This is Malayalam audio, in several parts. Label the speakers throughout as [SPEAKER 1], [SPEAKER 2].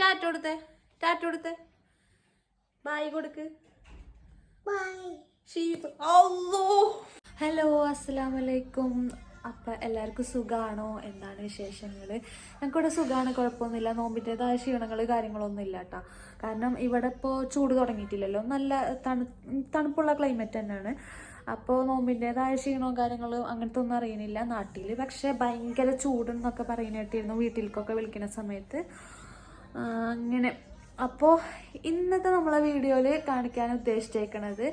[SPEAKER 1] ടാറ്റ കൊടുത്തേ ടാറ്റ കൊടുത്തേ. ബായ് കൊടുക്ക്. ഹലോ അസ്സലാം വലൈക്കും അപ്പം എല്ലാവർക്കും സുഖാണോ? എന്താണ് വിശേഷങ്ങൾ ഞങ്ങൾക്കിവിടെ സുഖമാണ് കുഴപ്പമൊന്നുമില്ല. നോമ്പിന്റെതായ ക്ഷീണങ്ങൾ കാര്യങ്ങളൊന്നും ഇല്ല കേട്ടോ കാരണം ഇവിടെ ഇപ്പോൾ ചൂട് തുടങ്ങിയിട്ടില്ലല്ലോ. നല്ല തണു തണുപ്പുള്ള ക്ലൈമറ്റ് തന്നെയാണ്. അപ്പോൾ നോമ്പിന്റെതായ ക്ഷീണവും കാര്യങ്ങളും അങ്ങനത്തെ ഒന്നും അറിയണില്ല. നാട്ടിൽ പക്ഷേ ഭയങ്കര ചൂടെന്നൊക്കെ പറയുന്നിട്ടിരുന്നു വീട്ടിലേക്കൊക്കെ വിളിക്കുന്ന സമയത്ത്. അങ്ങനെ. അപ്പോൾ ഇന്നത്തെ നമ്മളെ വീഡിയോയിൽ കാണിക്കാൻ ഉദ്ദേശിച്ചേക്കണത്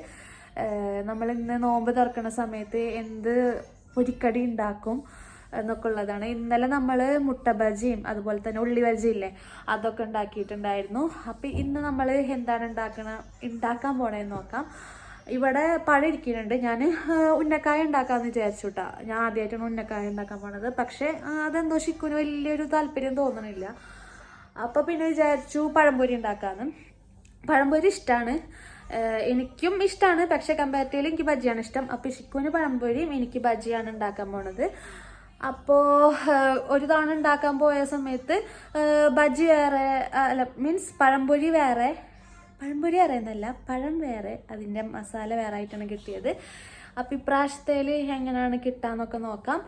[SPEAKER 1] നമ്മൾ ഇന്ന് നോമ്പ് തുറക്കുന്ന സമയത്ത് എന്ത് പൊരിക്കടി ഉണ്ടാക്കും എന്നൊക്കെ ഉള്ളതാണ്. ഇന്നലെ നമ്മൾ മുട്ട ബജിയും അതുപോലെ തന്നെ ഉള്ളി ബജി ഇല്ലേ അതൊക്കെ ഉണ്ടാക്കിയിട്ടുണ്ടായിരുന്നു. അപ്പം ഇന്ന് നമ്മൾ എന്താണ് ഉണ്ടാക്കണ ഉണ്ടാക്കാൻ പോണേന്ന് നോക്കാം. ഇവിടെ പഴം ഇരിക്കുന്നുണ്ട്. ഞാൻ ഉന്നക്കായ ഉണ്ടാക്കാമെന്ന് വിചാരിച്ചു ഞാൻ ആദ്യമായിട്ടാണ് ഉന്നക്കായ ഉണ്ടാക്കാൻ പോണത്. പക്ഷേ അതെന്തോ ശിക്കുന് വലിയൊരു താല്പര്യം തോന്നണില്ല. അപ്പോൾ പിന്നെ വിചാരിച്ചു പഴംപൊരി ഉണ്ടാക്കാന്ന്. പഴംപൊരി ഇഷ്ടമാണ് എനിക്കും ഇഷ്ടമാണ് പക്ഷേ കമ്പാരിറ്റീവ്ലി എനിക്ക് ബജിയാണ് ഇഷ്ടം. അപ്പോൾ ശിക്കുവിന് പഴംപൊരിയും എനിക്ക് ബജിയാണ് ഉണ്ടാക്കാൻ പോണത്. അപ്പോൾ ഒരു തവണ ഉണ്ടാക്കാൻ പോയ സമയത്ത് ബജി വേറെ അല്ല മീൻസ് പഴംപൊരി വേറെ. പഴംപൊരി അറിയുന്നല്ല പഴം വേറെ. അതിന്റെ മസാല വേറെ ആയിട്ടാണ് കിട്ടിയത്. അപ്പോൾ ഇപ്രാവശ്യത്തേൽ എങ്ങനെയാണ് കിട്ടാന്നൊക്കെ നോക്കാം.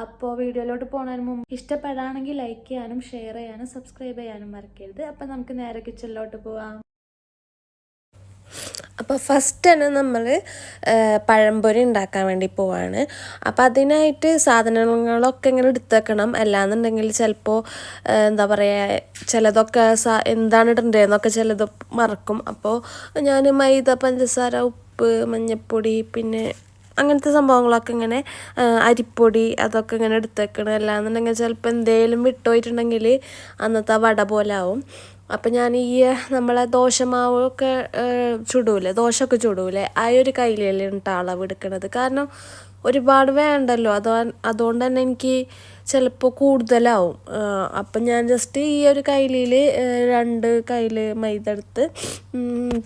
[SPEAKER 1] അപ്പോൾ വീഡിയോയിലോട്ട് പോകുന്നതിന് മുമ്പ് ഇഷ്ടപ്പെടുകയാണെങ്കിൽ ലൈക്ക് ചെയ്യാനും ഷെയർ ചെയ്യാനും സബ്സ്ക്രൈബ് ചെയ്യാനും മറക്കരുത്. അപ്പോൾ നമുക്ക് നേരെ കിച്ചണിലോട്ട് പോവാം.
[SPEAKER 2] അപ്പോൾ ഫസ്റ്റ് തന്നെ നമ്മൾ പഴംപൊരി ഉണ്ടാക്കാൻ വേണ്ടി പോവാണ്. അപ്പോൾ അതിനായിട്ട് സാധനങ്ങളൊക്കെ ഇങ്ങനെ എടുത്ത് വെക്കണം അല്ലാന്നുണ്ടെങ്കിൽ ചിലപ്പോൾ എന്താ പറയുക ചിലതൊക്കെ സാ എന്താണ് ഇടണ്ടതെന്നൊക്കെ ചിലത് മറക്കും. അപ്പോൾ ഞാൻ മൈദ പഞ്ചസാര ഉപ്പ് മഞ്ഞൾപ്പൊടി പിന്നെ അങ്ങനത്തെ സംഭവങ്ങളൊക്കെ ഇങ്ങനെ അരിപ്പൊടി അതൊക്കെ ഇങ്ങനെ എടുത്ത് വെക്കണം അല്ലാന്നുണ്ടെങ്കിൽ ചിലപ്പോൾ എന്തേലും വിട്ടുപോയിട്ടുണ്ടെങ്കിൽ അന്നത്തെ വട പോലെ ആവും. അപ്പം ഞാൻ ഈ നമ്മളെ ദോശമാവൊക്കെ ചുടൂലേ ദോശയൊക്കെ ചുടൂലേ ആ ഒരു കയ്യിലല്ലേ ഉണ്ടാളവ് എടുക്കണത് കാരണം ഒരുപാട് വേണ്ടല്ലോ. അതോ അതുകൊണ്ട് തന്നെ എനിക്ക് ചിലപ്പോൾ കൂടുതലാവും. അപ്പം ഞാൻ ജസ്റ്റ് ഈ ഒരു കയ്യിൽ രണ്ട് കയ്യിൽ മൈദ എടുത്ത്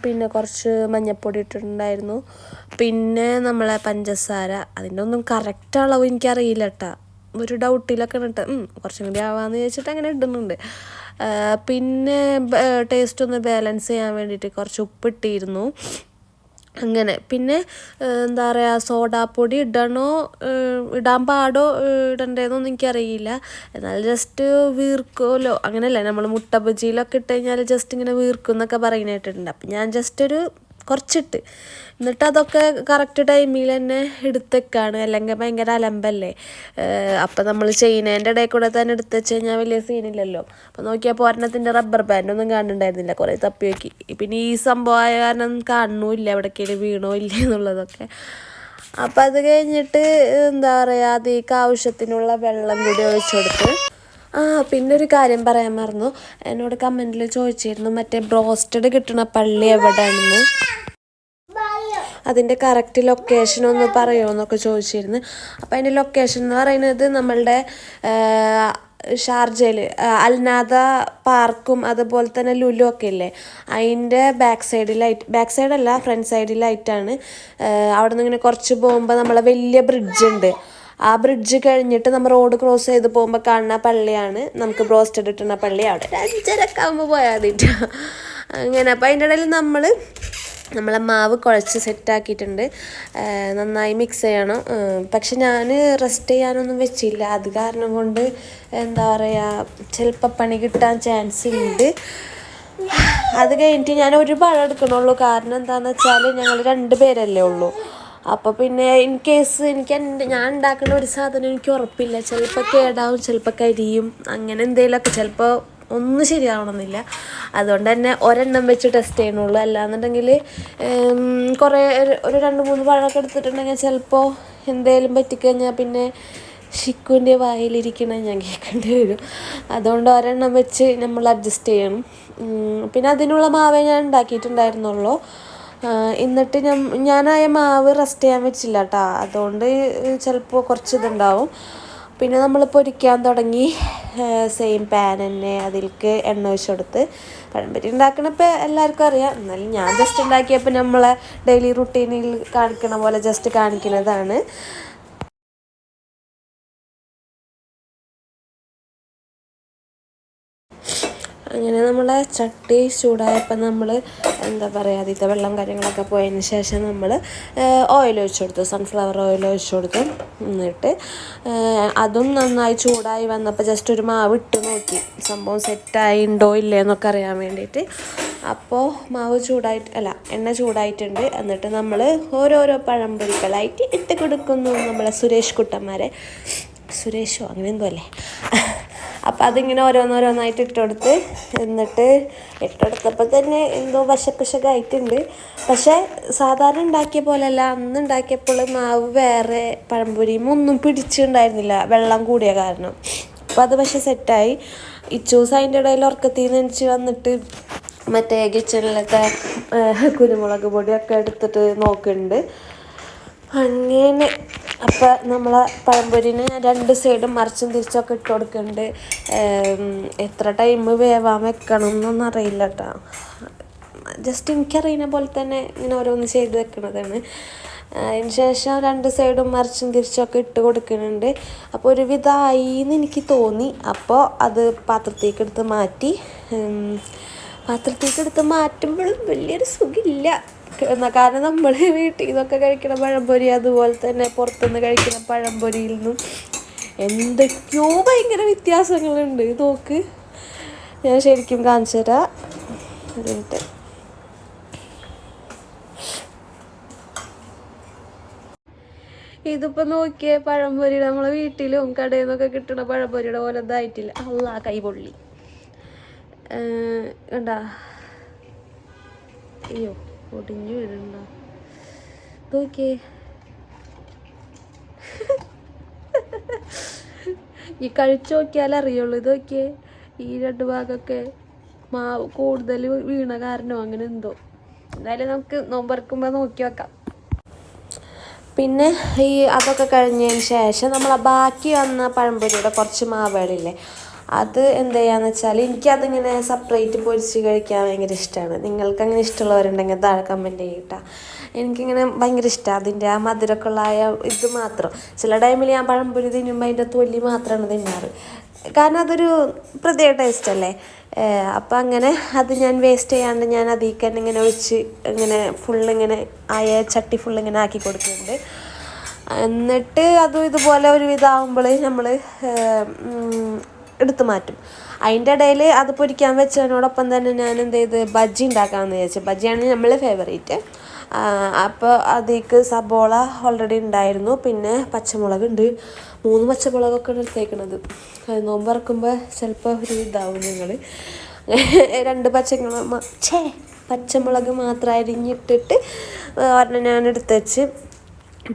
[SPEAKER 2] പിന്നെ കുറച്ച് മഞ്ഞൾപ്പൊടി ഇട്ടിട്ടുണ്ടായിരുന്നു. പിന്നെ നമ്മളെ പഞ്ചസാര. അതിന്റെ ഒന്നും കറക്റ്റ് അളവ് എനിക്കറിയില്ല കേട്ടോ ഒരു ഡൗട്ടിലൊക്കെ ഇട്ട് കുറച്ചും കൂടി ആവാന്ന് ചോദിച്ചിട്ട് അങ്ങനെ ഇടുന്നുണ്ട്. പിന്നെ ടേസ്റ്റ് ഒന്ന് ബാലൻസ് ചെയ്യാൻ വേണ്ടിയിട്ട് കുറച്ച് ഉപ്പിട്ടിരുന്നു അങ്ങനെ. പിന്നെ എന്താ പറയുക സോഡാപ്പൊടി ഇടണോ ഇടാൻ പാടോ ഇടണ്ടേന്നൊന്നും എനിക്കറിയില്ല. എന്നാൽ ജസ്റ്റ് വീർക്കുമല്ലോ. അങ്ങനെയല്ലേ നമ്മൾ മുട്ട ബജിയിലൊക്കെ ഇട്ട് കഴിഞ്ഞാൽ ജസ്റ്റ് ഇങ്ങനെ വീർക്കും എന്നൊക്കെ പറയുന്നതായിട്ടുണ്ട് അപ്പം ഞാൻ ജസ്റ്റ് ഒരു കുറച്ചിട്ട്. എന്നിട്ട് അതൊക്കെ കറക്റ്റ് ടൈമിൽ തന്നെ എടുത്തേക്കാണ്. അല്ലെങ്കിൽ ഭയങ്കര അലമ്പല്ലേ. അപ്പം നമ്മൾ ചെയ്യുന്നതിന്റെ ഇടയിൽ കൂടെ തന്നെ എടുത്ത് വെച്ച് കഴിഞ്ഞാൽ വലിയ സീനില്ലല്ലോ അപ്പം നോക്കിയപ്പോൾ ഒരെണ്ണത്തിന്റെ റബ്ബർ ബാൻഡൊന്നും കാണുന്നുണ്ടായിരുന്നില്ല കുറേ തപ്പി നോക്കി. പിന്നെ ഈ സംഭവം ആയ കാരണം കാണുന്നുമില്ല. എവിടേക്കെങ്കിലും വീണോ ഇല്ല എന്നുള്ളതൊക്കെ. അപ്പം അത് കഴിഞ്ഞിട്ട് എന്താ പറയുക അതേക്ക് ആവശ്യത്തിനുള്ള വെള്ളം കൂടി ഒഴിച്ചു കൊടുത്ത് ആ പിന്നെ ഒരു കാര്യം പറയാൻ മറന്നു. എന്നോട് കമന്റിൽ ചോദിച്ചിരുന്നു മറ്റേ ബ്രോസ്റ്റഡ് കിട്ടുന്ന പള്ളി എവിടെയാണെന്ന് അതിന്റെ കറക്റ്റ് ലൊക്കേഷൻ ഒന്ന് പറയുമോ എന്നൊക്കെ ചോദിച്ചിരുന്നു. അപ്പോൾ അതിന്റെ ലൊക്കേഷൻ എന്ന് പറയുന്നത് നമ്മളുടെ ഷാർജയിൽ അൽനാദ പാർക്കും അതുപോലെ തന്നെ ലുലു ഒക്കെ ഇല്ലേ? അതിന്റെ ബാക്ക് സൈഡിലായിട്ട് ബാക്ക് സൈഡല്ല ഫ്രണ്ട് സൈഡിലായിട്ടാണ് അവിടെ നിന്ന് ഇങ്ങനെ കുറച്ച് പോകുമ്പോൾ നമ്മളെ വലിയ ബ്രിഡ്ജ് ഉണ്ട്. ആ ബ്രിഡ്ജ് കഴിഞ്ഞിട്ട് നമ്മൾ റോഡ് ക്രോസ് ചെയ്ത് പോകുമ്പോൾ കാണുന്ന പള്ളിയാണ്. നമുക്ക് ബ്രോസ്റ്റഡ് ഇട്ടുന്ന പള്ളി അവിടെ. ഒരു ആകുമ്പോൾ പോയാൽ മതിട്ടോ അങ്ങനെ അപ്പോൾ അതിന്റെ ഇടയിൽ നമ്മൾ നമ്മളെ മാവ് കുഴച്ച് സെറ്റാക്കിയിട്ടുണ്ട് നന്നായി മിക്സ് ചെയ്യണം. പക്ഷെ ഞാൻ റെസ്റ്റ് ചെയ്യാനൊന്നും വെച്ചില്ല. അത് കാരണം കൊണ്ട് എന്താ പറയുക ചിലപ്പോൾ പണി കിട്ടാൻ ചാൻസ് ഉണ്ട്. അത് കഴിഞ്ഞിട്ട് ഞാൻ ഒരു എടുക്കണുള്ളൂ. കാരണം എന്താണെന്ന് വെച്ചാൽ ഞങ്ങൾ രണ്ട് പേരല്ലേ ഉള്ളൂ. അപ്പോൾ പിന്നെ ഇൻ കേസ് എനിക്ക് എന്റെ ഞാൻ ഉണ്ടാക്കുന്ന ഒരു സാധനം എനിക്ക് ഉറപ്പില്ല. ചിലപ്പോൾ കേടാവും ചിലപ്പോൾ കരിയും അങ്ങനെ എന്തെങ്കിലുമൊക്കെ ചിലപ്പോൾ ഒന്നും ശരിയാവണമെന്നില്ല. അതുകൊണ്ട് തന്നെ ഒരെണ്ണം വെച്ച് ടെസ്റ്റ് ചെയ്യണുള്ളൂ അല്ലാന്നുണ്ടെങ്കിൽ കുറേ ഒരു- രണ്ട് മൂന്ന് പഴമൊക്കെ എടുത്തിട്ടുണ്ടെങ്കിൽ ചിലപ്പോൾ എന്തേലും പറ്റിക്കഴിഞ്ഞാൽ പിന്നെ ഷിക്കുവിന്റെ വായിലിരിക്കണ ഞാൻ കേൾക്കേണ്ടി വരും. അതുകൊണ്ട് ഒരെണ്ണം വെച്ച് നമ്മൾ അഡ്ജസ്റ്റ് ചെയ്യണം. പിന്നെ അതിനുള്ള മാവേ ഞാൻ ഉണ്ടാക്കിയിട്ടുണ്ടായിരുന്നുള്ളൂ. എന്നിട്ട് ഞാൻ ഞാനായ മാവ് റെസ്റ്റ് ചെയ്യാൻ വെച്ചില്ല കേട്ടോ അതുകൊണ്ട് ചിലപ്പോൾ കുറച്ച് ഇതുണ്ടാവും പിന്നെ നമ്മൾ പൊരിക്കാൻ തുടങ്ങി. സെയിം പാൻ തന്നെ അതിലേക്ക് എണ്ണ ഒഴിച്ചു കൊടുത്ത് പഴംപൊരി ഉണ്ടാക്കണപ്പോൾ എല്ലാവർക്കും അറിയാം. എന്നാലും ഞാൻ ജസ്റ്റ് ഉണ്ടാക്കിയപ്പോൾ നമ്മളെ ഡെയിലി റുട്ടീനിൽ കാണിക്കണ പോലെ ജസ്റ്റ് കാണിക്കുന്നതാണ് അങ്ങനെ നമ്മളെ ചട്ടി ചൂടായപ്പോൾ നമ്മൾ എന്താ പറയുക അതിലത്തെ വെള്ളം കാര്യങ്ങളൊക്കെ പോയതിന് ശേഷം നമ്മൾ ഓയിൽ ഒഴിച്ചു കൊടുത്തു. സൺഫ്ലവർ ഓയിൽ ഒഴിച്ചു കൊടുത്തു. എന്നിട്ട് അതും നന്നായി ചൂടായി വന്നപ്പോൾ ജസ്റ്റ് ഒരു മാവ് ഇട്ട് നോക്കി. സംഭവം സെറ്റായി ഉണ്ടോ ഇല്ലേ എന്നൊക്കെ അറിയാൻ വേണ്ടിയിട്ട്. അപ്പോൾ മാവ് ചൂടായിട്ട് അല്ല എണ്ണ ചൂടായിട്ടുണ്ട്. എന്നിട്ട് നമ്മൾ ഓരോരോ പഴംപൊരികളായിട്ട് ഇട്ട് കൊടുക്കുന്നു നമ്മളെ സുരേഷ് കുട്ടന്മാരെ. സുരേഷോ അങ്ങനെ എന്തോ അല്ലേ? അപ്പം അതിങ്ങനെ ഓരോന്നോരോന്നായിട്ട് ഇട്ടുകൊടുത്ത് എന്നിട്ട് ഇട്ടെടുത്തപ്പോൾ തന്നെ എന്തോ വശക്കുശകായിട്ടുണ്ട്. പക്ഷേ സാധാരണ ഉണ്ടാക്കിയ പോലെയല്ല അന്ന് ഉണ്ടാക്കിയപ്പോൾ മാവ് വേറെ പഴംപൊരിയും ഒന്നും പിടിച്ചിട്ടുണ്ടായിരുന്നില്ല വെള്ളം കൂടിയ കാരണം. അപ്പം അത് പക്ഷേ സെറ്റായി. ഇച്ചൂസ് അതിന്റെ ഇടയിൽ ഉറക്കത്തിൽ നിന്ന് വന്നിട്ട് മറ്റേ കിച്ചണിലത്തെ കുരുമുളക് പൊടിയൊക്കെ എടുത്തിട്ട് നോക്കുന്നുണ്ട് അങ്ങനെ. അപ്പം നമ്മൾ പഴംപൊരിന് രണ്ട് സൈഡും മറിച്ചും തിരിച്ചൊക്കെ ഇട്ട് കൊടുക്കുന്നുണ്ട് എത്ര ടൈം വേവാൻ വെക്കണം എന്നൊന്നും അറിയില്ല കേട്ടോ ജസ്റ്റ് എനിക്കറിയുന്ന പോലെ തന്നെ ഇങ്ങനെ ഓരോന്ന് ചെയ്ത് വെക്കണതാണ്. അതിന് ശേഷം രണ്ട് സൈഡും മറിച്ചും തിരിച്ചൊക്കെ ഇട്ട് കൊടുക്കുന്നുണ്ട് അപ്പോൾ ഒരു വിധമായി എന്ന് എനിക്ക് തോന്നി. അപ്പോൾ അത് പാത്രത്തേക്ക് എടുത്ത് മാറ്റി. പാത്രത്തേക്ക് എടുത്ത് മാറ്റുമ്പോഴും വലിയൊരു സുഖമില്ല. കാരണം നമ്മൾ വീട്ടിൽ നിന്നൊക്കെ കഴിക്കുന്ന പഴംപൊരി അതുപോലെ തന്നെ പുറത്തുനിന്ന് കഴിക്കുന്ന പഴംപൊരിയിൽ നിന്നും എന്തൊക്കെയോ ഭയങ്കര വ്യത്യാസങ്ങളുണ്ട്. നോക്ക്. ഞാൻ ശരിക്കും കാണിച്ചു തരാം. ഇതിപ്പോൾ നോക്കിയ പഴംപൊരി നമ്മളെ വീട്ടിലും കടയിൽ നിന്നൊക്കെ കിട്ടുന്ന പഴംപൊരിയുടെ പോലെ ഇതായിട്ടില്ല. അല്ല കൈ പൊള്ളി ഏഹ് കണ്ടാ? അയ്യോ. ഒടിഞ്ഞു വീഴുണ്ടോ നോക്കിയേ. ഈ കഴിച്ചു നോക്കിയാലേ അറിയുള്ളൂ. ഇത് നോക്കിയേ. ഈ രണ്ട് ഭാഗമൊക്കെ മാവ് കൂടുതൽ വീണ കാരണോ അങ്ങനെ എന്തോ. എന്തായാലും നമുക്ക് നോമ്പറക്കുമ്പോൾ നോക്കി വെക്കാം. പിന്നെ ഈ അതൊക്കെ കഴിഞ്ഞതിന് ശേഷം നമ്മൾ ബാക്കി വന്ന പഴംപൊരിയുടെ കുറച്ച് മാവുകളില്ലേ അത് എന്ത് ചെയ്യാന്ന് വെച്ചാൽ എനിക്കതിങ്ങനെ സെപ്പറേറ്റ് പൊരിച്ച് കഴിക്കാൻ ഭയങ്കര ഇഷ്ടമാണ് നിങ്ങൾക്ക് അങ്ങനെ ഇഷ്ടമുള്ളവരുണ്ടെങ്കിൽ താഴെ കമന്റ് ചെയ്യട്ടെ. എനിക്കിങ്ങനെ ഭയങ്കര ഇഷ്ടമാണ് അതിന്റെ ആ മധുരക്കുള്ളായ ഇത് മാത്രം. ചില ടൈമിൽ ഞാൻ പഴംപൊരി തിന്നുമ്പോൾ അതിന്റെ തൊലി മാത്രമാണ് തിന്നാറ്. കാരണം അതൊരു പ്രത്യേക ടേസ്റ്റ് അല്ലേ? അപ്പം അങ്ങനെ അത് ഞാൻ വേസ്റ്റ് ചെയ്യാണ്ട് ഞാൻ അതിൽ തന്നെ ഇങ്ങനെ ഒഴിച്ച് ഇങ്ങനെ ഫുള്ളിങ്ങനെ ആയ ചട്ടി ഫുള്ളിങ്ങനെ ആക്കി കൊടുക്കുന്നുണ്ട്. എന്നിട്ട് അതും ഇതുപോലെ ഒരു വിധമാകുമ്പോൾ നമ്മൾ എടുത്തു മാറ്റും. അതിന്റെ ഇടയിൽ അത് പൊരിക്കാൻ വെച്ചതിനോടൊപ്പം തന്നെ ഞാൻ എന്ത് ചെയ്ത്? ബജ്ജി ഉണ്ടാക്കാമെന്ന് വിചാരിച്ചു. ബജ്ജിയാണ് നമ്മളെ ഫേവറേറ്റ് അപ്പോൾ അതിലേക്ക് സബോള ഓൾറെഡി ഉണ്ടായിരുന്നു. പിന്നെ പച്ചമുളക് ഉണ്ട് മൂന്ന് പച്ചമുളകൊക്കെ എടുത്തേക്കണത്. നോമ്പ് ഇറക്കുമ്പോൾ ചിലപ്പോൾ ഒരു ഇതാവും നിങ്ങൾ രണ്ട് പച്ചമുളക് ഛേ പച്ചമുളക് മാത്രം അരിഞ്ഞിട്ടിട്ട് ഒരെണ്ണം ഞാൻ എടുത്ത് വെച്ച്.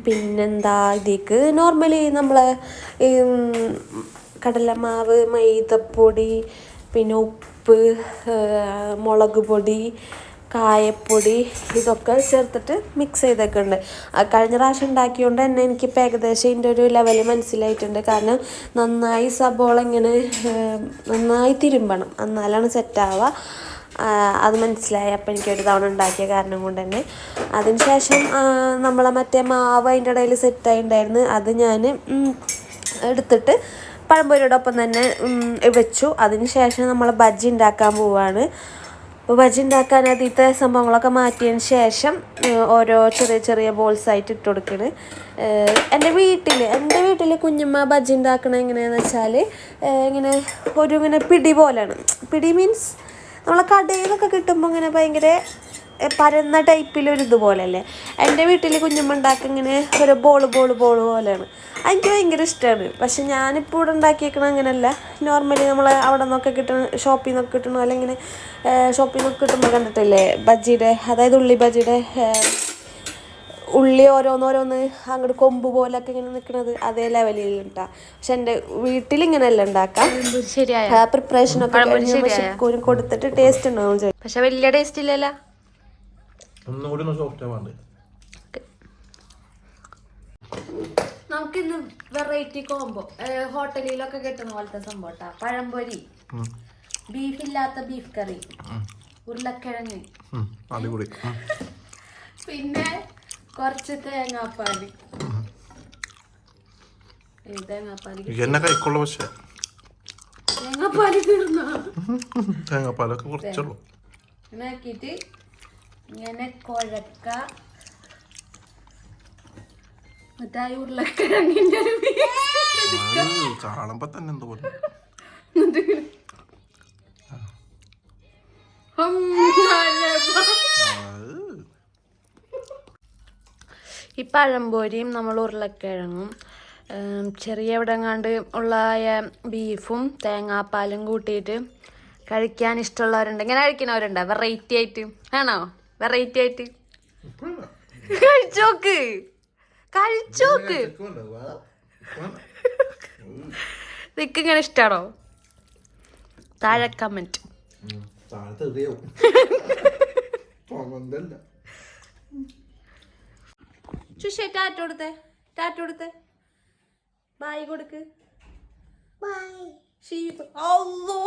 [SPEAKER 2] പിന്നെന്താ ഇതിലേക്ക് നോർമലി നമ്മൾ കടലമാവ് മൈദപ്പൊടി പിന്നെ ഉപ്പ് മുളക് പൊടി കായപ്പൊടി ഇതൊക്കെ ചേർത്തിട്ട് മിക്സ് ചെയ്തൊക്കെയുണ്ട് കഴിഞ്ഞ പ്രാവശ്യം ഉണ്ടാക്കിയോണ്ട് തന്നെ എനിക്കിപ്പോൾ ഏകദേശം ഇതിന്റെ ഒരു ലെവൽ മനസ്സിലായിട്ടുണ്ട്. കാരണം നന്നായി സബോള ഇങ്ങനെ നന്നായി തിരുമ്പണം. എന്നാലാണ് സെറ്റാവുക അത് മനസ്സിലായി. അപ്പം എനിക്കൊരു തവണ ഉണ്ടാക്കിയ കാരണം കൊണ്ട് തന്നെ. അതിനുശേഷം നമ്മളെ മറ്റേ മാവ് അതിന്റെ ഇടയിൽ സെറ്റായി ഉണ്ടായിരുന്നു. അത് ഞാൻ എടുത്തിട്ട് പഴംപൊരിയുടെ ഒപ്പം തന്നെ വെച്ചു. അതിന് ശേഷം നമ്മൾ ബജ്ജി ഉണ്ടാക്കാൻ പോവുകയാണ് അപ്പോൾ ബജ്ജി ഉണ്ടാക്കാൻ ആദ്യത്തെ സംഭവങ്ങളൊക്കെ മാറ്റിയതിന് ശേഷം ഓരോ ചെറിയ ചെറിയ ബോൾസ് ആയിട്ട് ഇട്ട് കൊടുക്കണ്. എന്റെ വീട്ടിൽ എന്റെ വീട്ടിൽ കുഞ്ഞമ്മ ബജ്ജി ഉണ്ടാക്കണ എങ്ങനെയാണെന്ന് വെച്ചാൽ ഇങ്ങനെ ഒരു ഇങ്ങനെ പിടി പോലെയാണ് പിടി മീൻസ് നമ്മളെ കടയിലൊക്കെ കിട്ടുമ്പോൾ ഇങ്ങനെ ഭയങ്കര പരന്ന ടൈപ്പിലൊരു ഇതുപോലെയല്ലേ എന്റെ വീട്ടിൽ കുഞ്ഞുമ്മുണ്ടാക്കി ഇങ്ങനെ ഒരു ബോൾ ബോൾ ബോൾ പോലെയാണ്. എനിക്ക് ഭയങ്കര ഇഷ്ടമാണ് പക്ഷെ ഞാനിപ്പോൾ ഇവിടെ ഉണ്ടാക്കിയേക്കണ അങ്ങനെയല്ല നോർമലി നമ്മൾ അവിടെ നിന്നൊക്കെ കിട്ടുന്ന ഷോപ്പിൽ നിന്നൊക്കെ കിട്ടണ അല്ലെങ്കിൽ ഷോപ്പിൽ നിന്നൊക്കെ കിട്ടുമ്പോൾ കണ്ടിട്ടില്ലേ? ബജ്ജിയുടെ അതായത് ഉള്ളി ബജ്ജിയുടെ ഉള്ളി ഓരോന്നോരോന്ന് അങ്ങോട്ട് കൊമ്പ് പോലൊക്കെ ഇങ്ങനെ നിൽക്കുന്നത് അതേ ലെവലിൽ ഉണ്ടാ പക്ഷെ എന്റെ വീട്ടിൽ ഇങ്ങനെയല്ല ഉണ്ടാക്കാം. പ്രിപ്പറേഷനൊക്കെ കൊടുത്തിട്ട് ടേസ്റ്റ് ഉണ്ടാവും
[SPEAKER 1] പക്ഷെ വലിയ ടേസ്റ്റ് ഇല്ലല്ലോ.
[SPEAKER 3] ഒന്നുകൂടി ഒന്ന് സോഫ്റ്റ് ആവാണ്ട്.
[SPEAKER 1] നമുക്കിന്ന് വെറൈറ്റി കോംബോ ഹോട്ടലിലൊക്കെ കിട്ടുന്ന പോലത്തെ സംഭവം പഴംപൊരി ബീഫ് ഇല്ലാത്ത ബീഫ് കറി ഉരുളക്കിഴങ്ങ്. പിന്നെ കുറച്ച് തേങ്ങാപ്പാൽ. തേങ്ങാപ്പാലി
[SPEAKER 3] പക്ഷെ.
[SPEAKER 4] തേങ്ങാപ്പാൽ തീർന്നോ?
[SPEAKER 3] തേങ്ങാപ്പാലൊക്കെ കുറച്ചുള്ളൂ.
[SPEAKER 4] ആക്കിയിട്ട് ഇങ്ങനെ കുഴക്ക. ആ ഉരുളക്കിഴങ്ങിന്റെ ഒരു
[SPEAKER 3] തന്നെ എന്തോ പോലെ.
[SPEAKER 4] ഈ പഴംപൊരിയും നമ്മൾ ഉരുളക്കിഴങ്ങും ചെറിയ എവിടെങ്ങാണ്ട് ഉള്ളതായ ബീഫും തേങ്ങാപ്പാലും കൂട്ടിയിട്ട് കഴിക്കാൻ ഇഷ്ടമുള്ളവരുണ്ട്. ഇങ്ങനെ കഴിക്കുന്നവരുണ്ട്? വെറൈറ്റി ആയിട്ട്. ആണോ? വെറൈറ്റി ആയിട്ട്. കഴിച്ചോക്ക്. കഴിച്ചോക്ക്. നിക്ക് ഇങ്ങനെ ഇഷ്ടാണോ? താഴെ കമന്റ് ചുഷേ ടാറ്റ കൊടുത്തെ ടാറ്റ കൊടുത്തെ. ബായ് കൊടുക്ക്.
[SPEAKER 2] ഷീ അല്ലോ